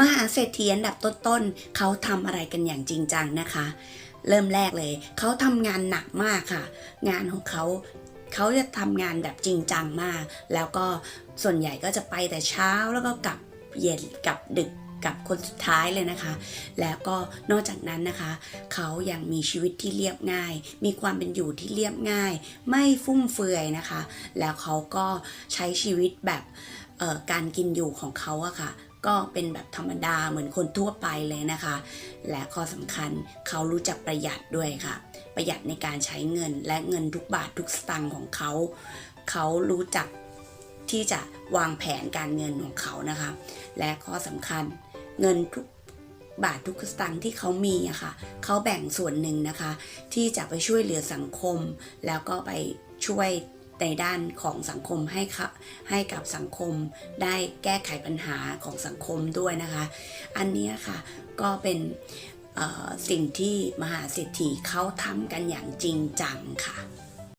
มหาเศรษฐีอันดับต้นๆเขาทำอะไรกันอย่างจริงจังนะคะ เริ่มแรกเลย เขาทำงานหนักมากค่ะ งานของเขาเขาจะทำงานแบบจริงจังมาก แล้วก็ส่วนใหญ่ก็จะไปแต่เช้าแล้วก็กลับเย็นกลับดึกกลับคนสุดท้ายเลยนะคะ แล้วก็นอกจากนั้นนะคะ เขายังมีชีวิตที่เรียบง่าย มีความเป็นอยู่ที่เรียบง่าย ไม่ฟุ่มเฟือยนะคะ แล้วเขาก็ใช้ชีวิตแบบการกินอยู่ของเขาอะค่ะ ก็เป็นแบบธรรมดาเหมือนคนทั่วไปเลยนะคะ และข้อสำคัญเขารู้จักประหยัดด้วยค่ะ ประหยัดในการใช้เงินและเงินทุกบาททุกสตางค์ของเขา เขารู้จักที่จะวางแผนการเงินของเขานะคะ และข้อสำคัญเงินทุกบาททุกสตางค์ที่เขามีอะค่ะ เขาแบ่งส่วนหนึ่งนะคะ ที่จะไปช่วยเหลือสังคม แล้วก็ไปช่วย ในด้านของสังคมให้ค่ะให้กับสังคมได้แก้ไขปัญหาของสังคมด้วยนะคะ อันนี้ค่ะก็เป็นสิ่งที่มหาเศรษฐีเขาทำกันอย่างจริงจังค่ะ